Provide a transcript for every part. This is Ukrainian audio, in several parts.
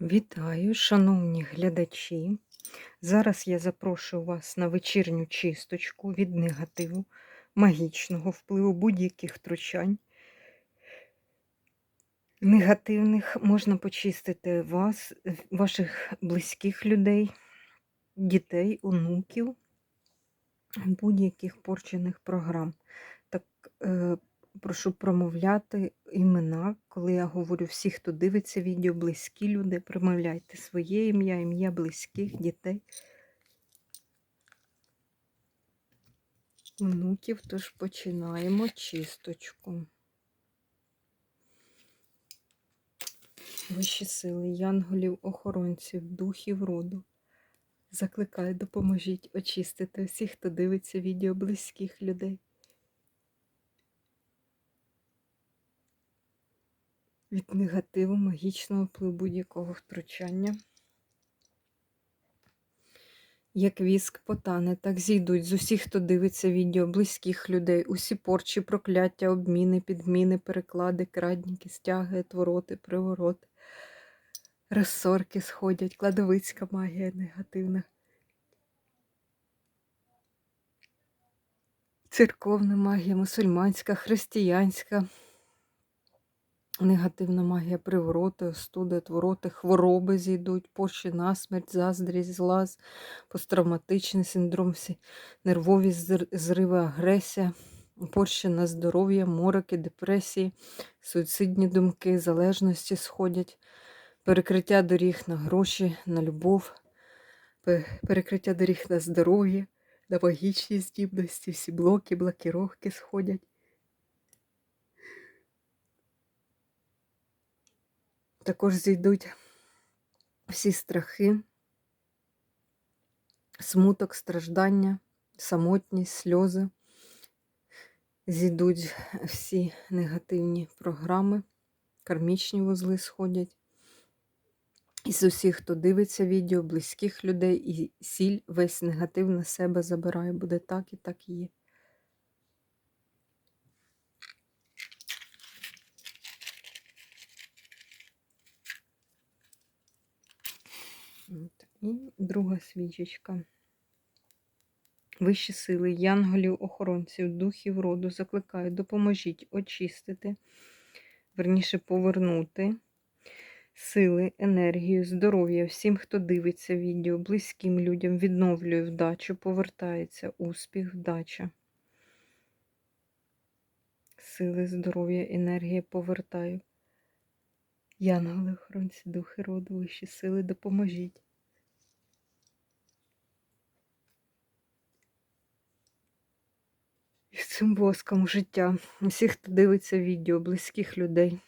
Вітаю, шановні глядачі. Зараз я запрошую вас на вечірню чисточку від негативу, магічного впливу будь-яких втручань. Негативних можна почистити вас, ваших близьких людей, дітей, онуків, будь-яких порчених програм. Так, е, прошу промовляти імена, коли я говорю всі, хто дивиться відео, близькі люди, промовляйте своє ім'я, ім'я близьких дітей, онуків. Тож починаємо чисточку. Вищі сили, янголів, охоронців, духів роду. Закликаю, допоможіть очистити всіх, хто дивиться відео близьких людей. Від негативу, магічного впливу будь-якого втручання. Як віск потане, так зійдуть з усіх, хто дивиться відео, близьких людей, усі порчі, прокляття, обміни, підміни, переклади, крадніки, стяги, твороти, привороти, розсорки сходять, кладовицька магія негативна. Церковна магія, мусульманська, християнська. Негативна магія привороти, остуди, твороти, хвороби зійдуть, порчі, насмерть, заздрість, злаз, посттравматичний синдром, нервові зриви, агресія, порчі на здоров'я, мороки, депресії, суїцидні думки, залежності сходять, перекриття доріг на гроші, на любов, перекриття доріг на здоров'я, на магічні здібності, всі блоки, блокіровки сходять. Також зійдуть всі страхи, смуток, страждання, самотність, сльози. Зійдуть всі негативні програми, кармічні вузли сходять. І з усіх, хто дивиться відео, близьких людей, і сіль весь негатив на себе забирає. Буде так і так і є. От. І друга свічечка. Вищі сили, янголів, охоронців, духів роду закликаю, допоможіть очистити, верніше повернути сили, енергію, здоров'я всім, хто дивиться відео, близьким людям, відновлює вдачу, повертається успіх, вдача. Сили, здоров'я, енергія повертаю. Янголи, охоронці, духи роду, вищі сили, допоможіть. І з цим воском життя. Усіх, хто дивиться відео, близьких людей.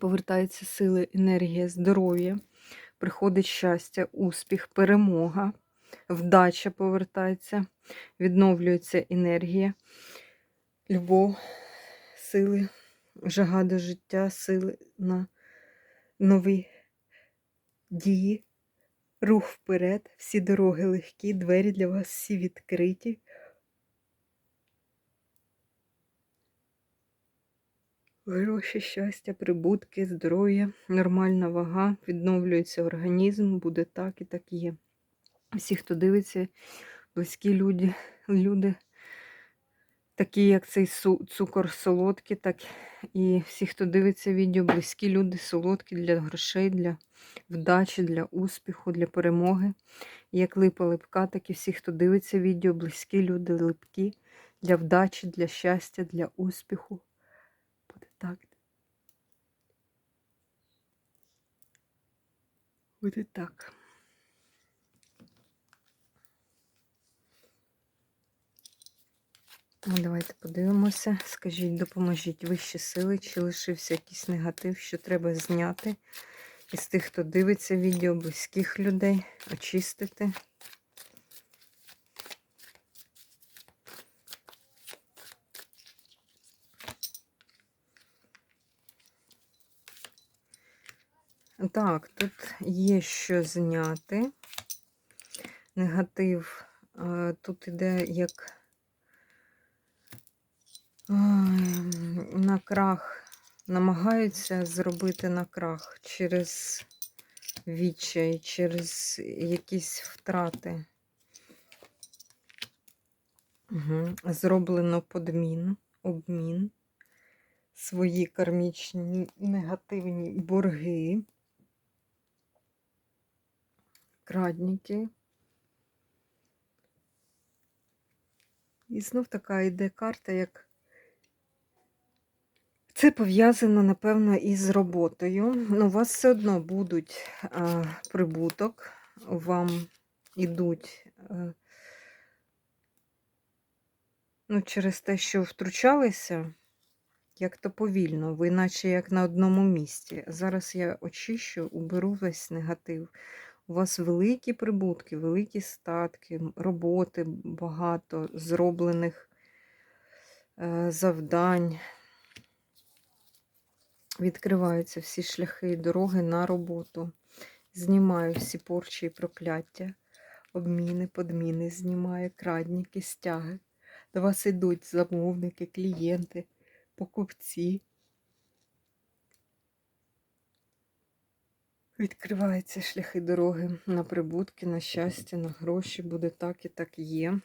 Повертаються сили, енергія, здоров'я, приходить щастя, успіх, перемога, вдача повертається, відновлюється енергія, любов, сили, жага до життя, сили на нові дії, рух вперед, всі дороги легкі, двері для вас всі відкриті. Гроші, щастя, прибутки, здоров'я, нормальна вага, відновлюється організм, буде так і так є. Всі, хто дивиться, близькі люди, люди такі, як цей цукор солодкий, так і всі, хто дивиться відео, близькі люди, солодкі для грошей, для вдачі, для успіху, для перемоги. Як липа липка, так і всі, хто дивиться відео, близькі люди, липкі для вдачі, для щастя, для успіху. Буде так. Буде так. Ну, давайте подивимося. Скажіть, допоможіть вищі сили, чи лишився якийсь негатив, що треба зняти із тих, хто дивиться відео близьких людей, очистити. Так, тут є що зняти. Негатив тут іде як на крах, намагаються зробити на крах через відчай, через якісь втрати. Угу. Зроблено подмін, обмін, свої кармічні негативні борги, крадники. І знов така йде карта, як це пов'язано, напевно, із роботою. Ну, у вас все одно будуть а, прибуток, вам ідуть. А, ну, через те, що втручалися, як то повільно, ви наче як на одному місці. Зараз я очищу, уберу весь негатив. У вас великі прибутки, великі статки, роботи багато, зроблених е, завдань. Відкриваються всі шляхи і дороги на роботу. Знімаю всі порчі і прокляття, обміни, подміни, знімаю крадніки, стяги. До вас йдуть замовники, клієнти, покупці. Відкриваються шляхи дороги на прибутки, на щастя, на гроші. Буде так і так є.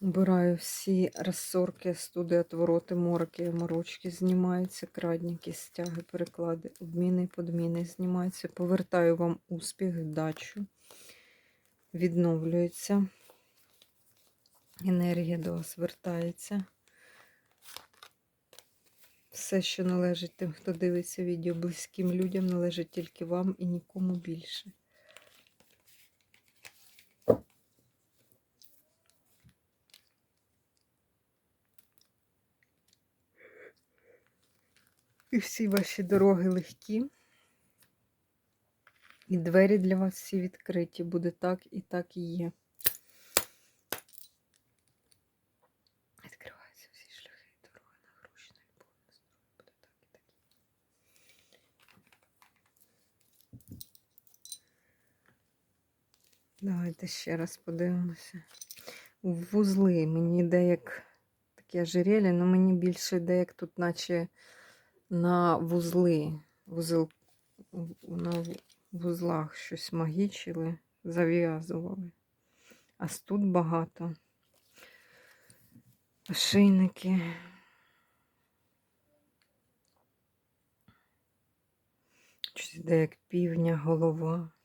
Убираю всі розсорки, студи, отвороти, мороки, морочки, знімаються, крадніки, стяги, переклади, обміни, подміни знімаються. Повертаю вам успіх, вдачу. Відновлюється. Енергія до вас вертається. Все, що належить тим, хто дивиться відео близьким людям, належить тільки вам і нікому більше. І всі ваші дороги легкі. І двері для вас всі відкриті. Буде так і так і є. Відкриваються всі шляхи і дороги на гроші, на любов, на здоров'я. Буде так і так і є. Давайте ще раз подивимося. Вузли мені йде як таке ожерелье, але мені більше йде тут, наче на вузли. Вузел, на вузлах щось магічили, зав'язували. А тут багато. Ошейники. Щось йде півня, голова.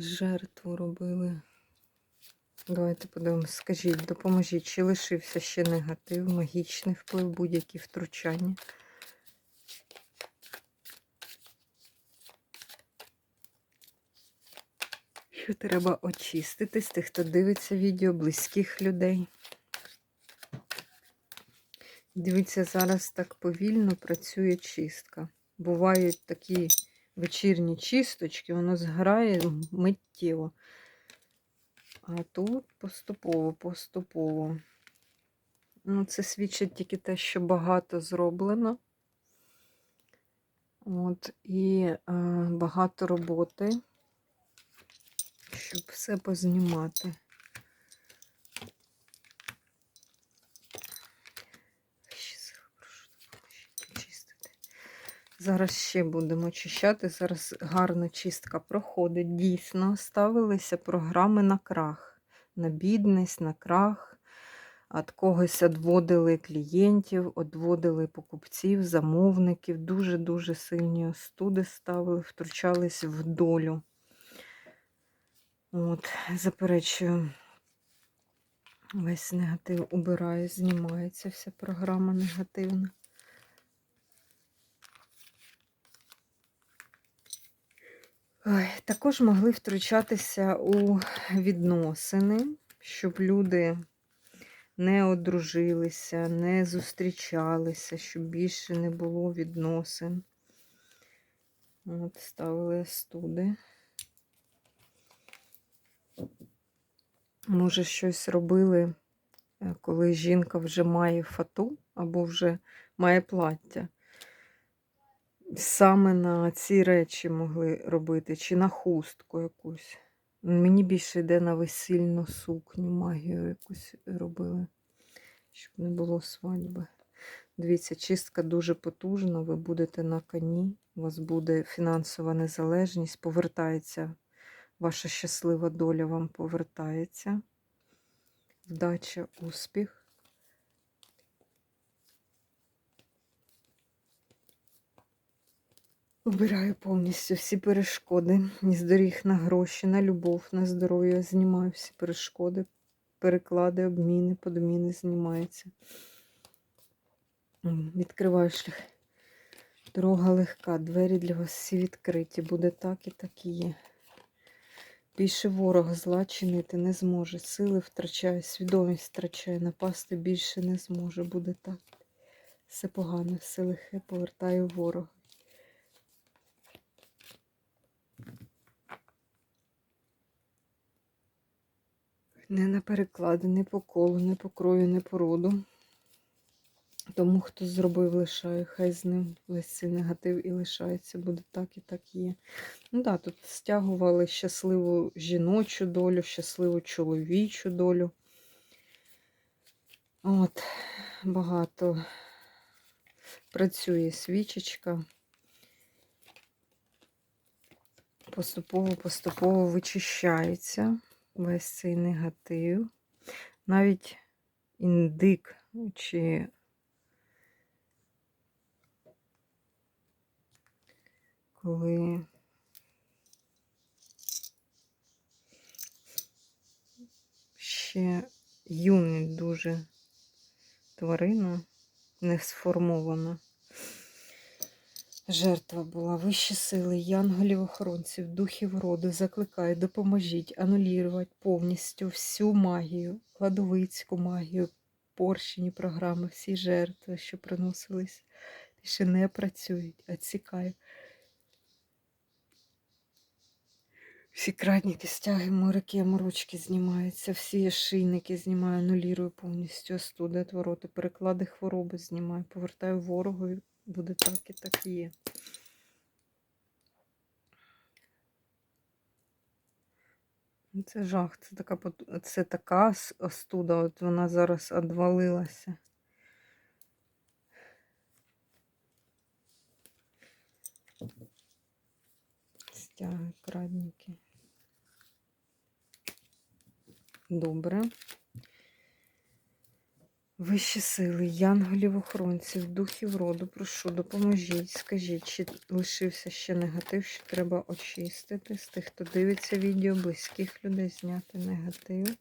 Жертву робили. Давайте подивимось. Скажіть, допоможіть, чи лишився ще негатив, магічний вплив, будь-які втручання. Що треба очистити з тих, хто дивиться відео, близьких людей. Дивіться, зараз так повільно працює чистка. Бувають такі вечірні чисточки, воно зграє миттєво. А тут поступово, поступово. Ну, це свідчить тільки те, що багато зроблено. От, і е, багато роботи, щоб все познімати. Ще сили прошу допоможіть очистити. Зараз ще будемо очищати. Зараз гарна чистка проходить. Дійсно, ставилися програми на крах, на бідність, на крах. От когось відводили клієнтів, відводили покупців, замовників. Дуже-дуже сильні остуди ставили, втручались в долю. От, заперечую, весь негатив убираю, знімається вся програма негативна. Також могли втручатися у відносини, щоб люди не одружилися, не зустрічалися, щоб більше не було відносин. От, ставили студи. Може, щось робили, е, коли жінка вже має фату або вже має плаття. Саме на ці речі могли робити, чи на хустку якусь. Мені більше йде на весільну сукню, магію якусь робили, щоб не було свадьби. Дивіться, чистка дуже потужна, ви будете на коні, у вас буде фінансова незалежність, повертається ваша щаслива доля вам повертається. Вдача, успіх. Убираю повністю всі перешкоди з доріг на гроші, на любов, на здоров'я. Знімаю всі перешкоди, переклади, обміни, подміни знімаються. Відкриваю шлях. Дорога легка, двері для вас всі відкриті. Буде так і так і є. Більше ворога зла чинити не зможе. Сили втрачає, свідомість втрачає, напасти більше не зможе. Буде так. Все погане, все лихе повертаю ворога. Не на переклади, не по колу, не по крою, не по роду. Тому, хто зробив, лишає, хай з ним весь цей негатив і лишається, буде так і так є. Ну так, тут стягували щасливу жіночу долю, щасливу чоловічу долю. От, багато працює свічечка. Поступово-поступово вичищається весь цей негатив. Навіть індик чи коли ще юний дуже тварина, не сформована. Жертва була вищі сили, янголів охоронців, духів роду, закликаю, допоможіть анулювати повністю всю магію, кладовицьку магію, порщені програми, всі жертви, що приносились, більше не працюють, відсікаю. Всі крадніки стяги, морики, морочки знімаються, всі шийники знімаю, анулірую повністю остуди, отвороти, переклади хвороби знімаю, повертаю ворогові, буде так і так є. Ну, Це жах, це така, це така остуда, от вона зараз одвалилася. Стяги, крадніки. Добре. Вищі сили, янголів охоронців, духів роду, прошу, допоможіть. Скажіть, чи лишився ще негатив, що треба очистити з тих, хто дивиться відео, близьких людей зняти негатив.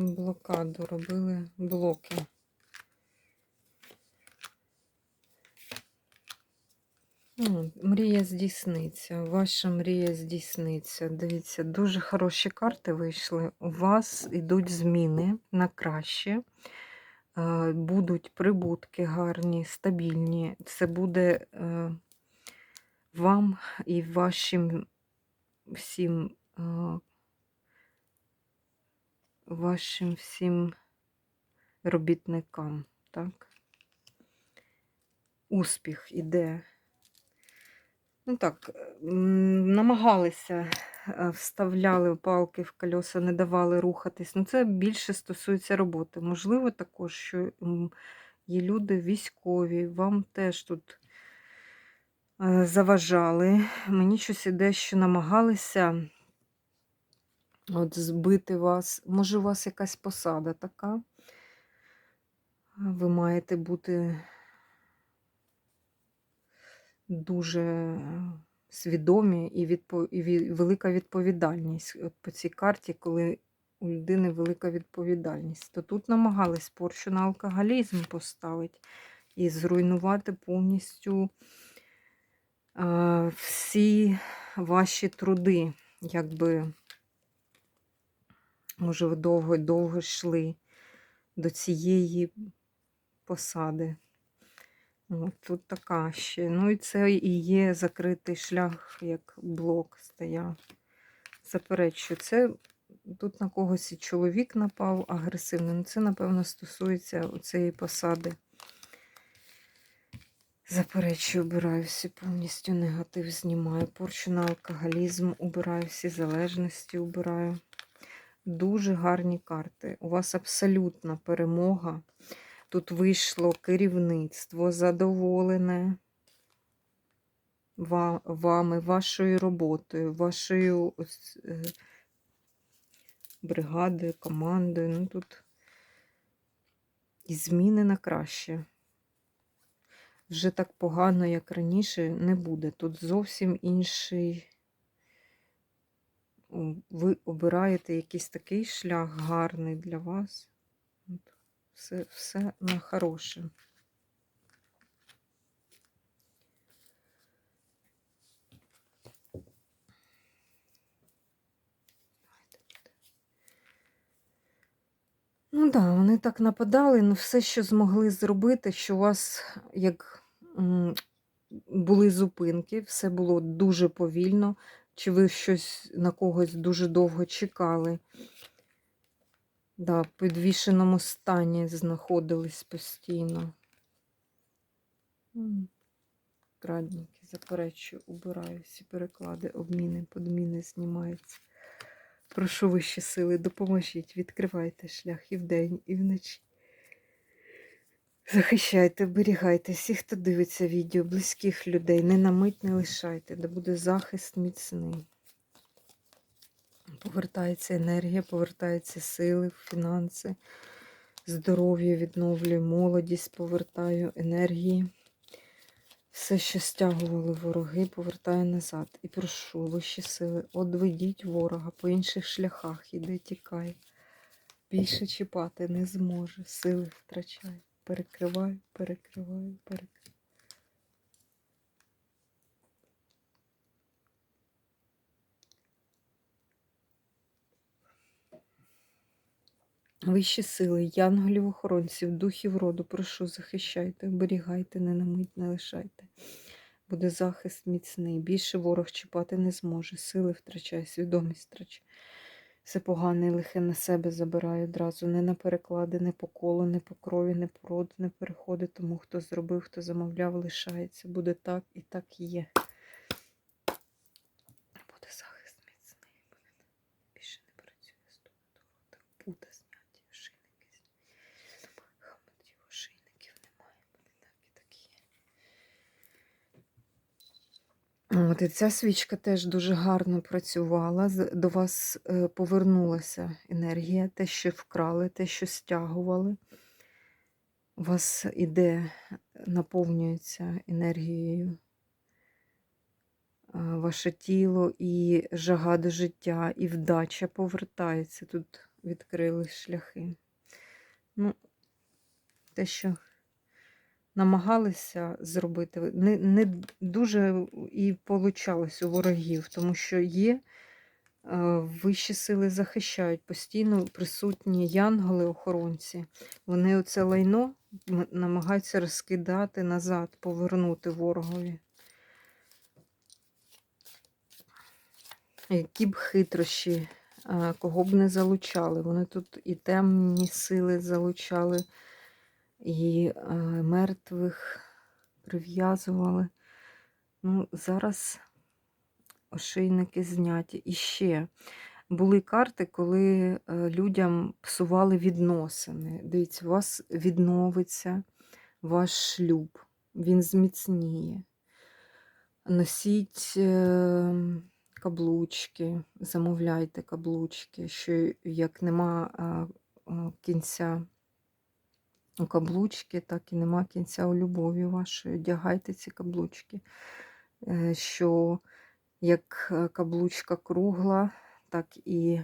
Блокаду робили блоки. Мрія здійсниться. Ваша мрія здійсниться. Дивіться, дуже хороші карти вийшли. У вас йдуть зміни на краще. Е, Будуть прибутки гарні, стабільні. Це буде е, вам і вашим всім е, вашим всім робітникам, так? Успіх іде. Ну так, намагалися, е, вставляли палки в колеса, не давали рухатись. Ну, це більше стосується роботи. Можливо, також, що є люди військові, вам теж тут е, заважали. Мені щось іде, що намагалися от збити вас. Може, у вас якась посада така? Ви маєте бути дуже свідомі і, відпо... і велика відповідальність. От по цій карті, коли у людини велика відповідальність, то тут намагались порчу на алкоголізм поставити і зруйнувати повністю всі ваші труди, якби, може, ви довго-довго йшли до цієї посади. От, тут така ще. Ну і це і є закритий шлях, як блок стояв. Заперечую, це тут на когось і чоловік напав агресивно. Ну, це, напевно, стосується цієї посади. Заперечую, убираю всі повністю негатив, знімаю. Порчу на алкоголізм, убираю всі залежності, убираю. Дуже гарні карти. У вас абсолютна перемога. Тут вийшло керівництво задоволене вами, вашою роботою, вашою е, бригадою, командою. Ну тут і зміни на краще. Вже так погано, як раніше, не буде. Тут зовсім інший. Ви обираєте якийсь такий шлях гарний для вас. Все, все на хороше. Ну так, да, вони так нападали, ну все, що змогли зробити, що у вас як були зупинки, все було дуже повільно, чи ви щось на когось дуже довго чекали. Да, в підвішеному стані знаходились постійно. Крадники, заперечую, убираю всі переклади, обміни, подміни знімаються. Прошу вищі сили, допоможіть, відкривайте шлях і вдень, і вночі. Захищайте, оберігайте всіх, хто дивиться відео, близьких людей, не на мить не лишайте, де буде захист міцний. Повертається енергія, повертаються сили, фінанси, здоров'я відновлюю, молодість повертаю, енергії. Все, що стягували вороги, повертаю назад. І прошу вищі сили, одведіть ворога по інших шляхах, іде тікай. Більше чіпати не зможе, сили втрачає. Перекриваю, перекриваю, перекриваю. Вищі сили, янголів охоронців, духів роду, прошу, захищайте, оберігайте, не на мить не лишайте. Буде захист міцний. Більше ворог чіпати не зможе. Сили втрачає, свідомість втрачає. Все погане і лихе на себе забирає одразу. Не на переклади, не по колу, не по крові, не по роду, не переходи. Тому хто зробив, хто замовляв, лишається. Буде так і так є. Буде захист міцний. Буде... Більше не працює стук, так буде зняті ошейники. Хаматів ошейників немає. Буде так і так є. От, і ця свічка теж дуже гарно працювала. До вас е, повернулася енергія, те, що вкрали, те, що стягували. У вас іде, наповнюється енергією е, ваше тіло і жага до життя, і вдача повертається. Тут відкрили шляхи. Ну, те, що намагалися зробити, не, не дуже і получалось у ворогів, тому що є е, вищі сили захищають постійно присутні янголи-охоронці. Вони оце лайно намагаються розкидати назад, повернути ворогові. Які б хитрощі, е, кого б не залучали. Вони тут і темні сили залучали, і е, мертвих прив'язували. Ну, зараз ошейники зняті. І ще були карти, коли е, людям псували відносини. Дивіться, у вас відновиться ваш шлюб, він зміцніє. Носіть е, каблучки, замовляйте каблучки, що як нема а, а, кінця каблучки, так і нема кінця у любові вашої. Одягайте ці каблучки. Е, Що як е, каблучка кругла, так і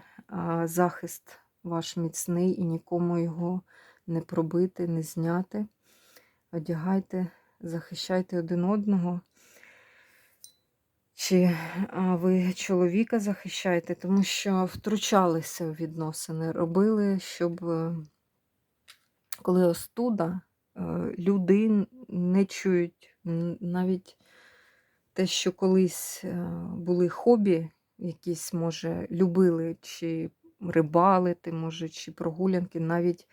захист ваш міцний, і нікому його не пробити, не зняти. Одягайте, захищайте один одного. Чи ви чоловіка захищаєте, тому що втручалися в відносини, робили, щоб е, коли остуда, е, люди не чують навіть те, що колись е, були хобі, якісь, може, любили чи рибалити, може, чи прогулянки, навіть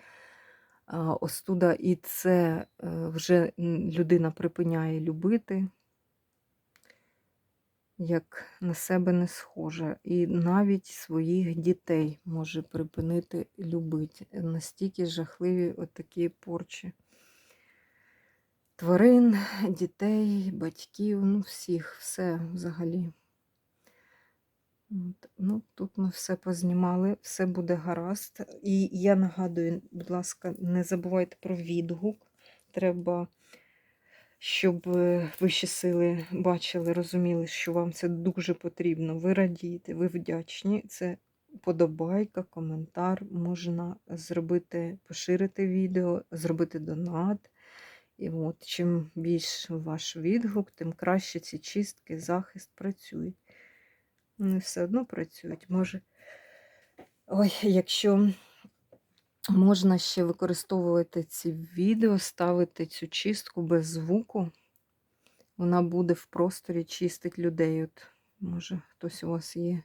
остуда, і це е, вже людина припиняє любити, як на себе не схоже. І навіть своїх дітей може припинити любити. Настільки жахливі отакі порчі. Тварин, дітей, батьків, ну всіх, все взагалі. Ну, тут ми все познімали, все буде гаразд. І я нагадую, будь ласка, не забувайте про відгук. Треба, щоб е, вищі сили бачили, розуміли, що вам це дуже потрібно. Ви радієте, ви вдячні. Це подобайка, коментар. Можна зробити, поширити відео, зробити донат. І от, чим більш ваш відгук, тим краще ці чистки, захист працюють. Вони все одно працюють. Може, ой, якщо можна ще використовувати ці відео, ставити цю чистку без звуку, вона буде в просторі чистить людей. От, може, хтось у вас є,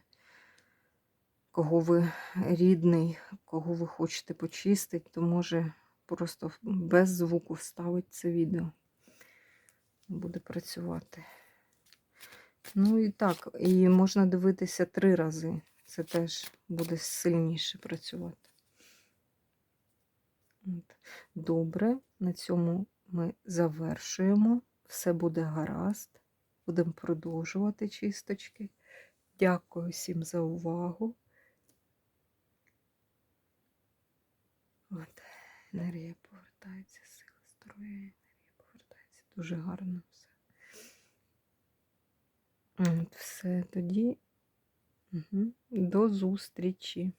кого ви рідний, кого ви хочете почистити, то може просто без звуку вставити це відео. Буде працювати. Ну і так, і можна дивитися три рази. Це теж буде сильніше працювати. Добре, на цьому ми завершуємо. Все буде гаразд. Будемо продовжувати чисточки. Дякую всім за увагу. От, енергія повертається, сила здоров'я, енергія повертається. Дуже гарно все. От, все тоді. Угу. До зустрічі.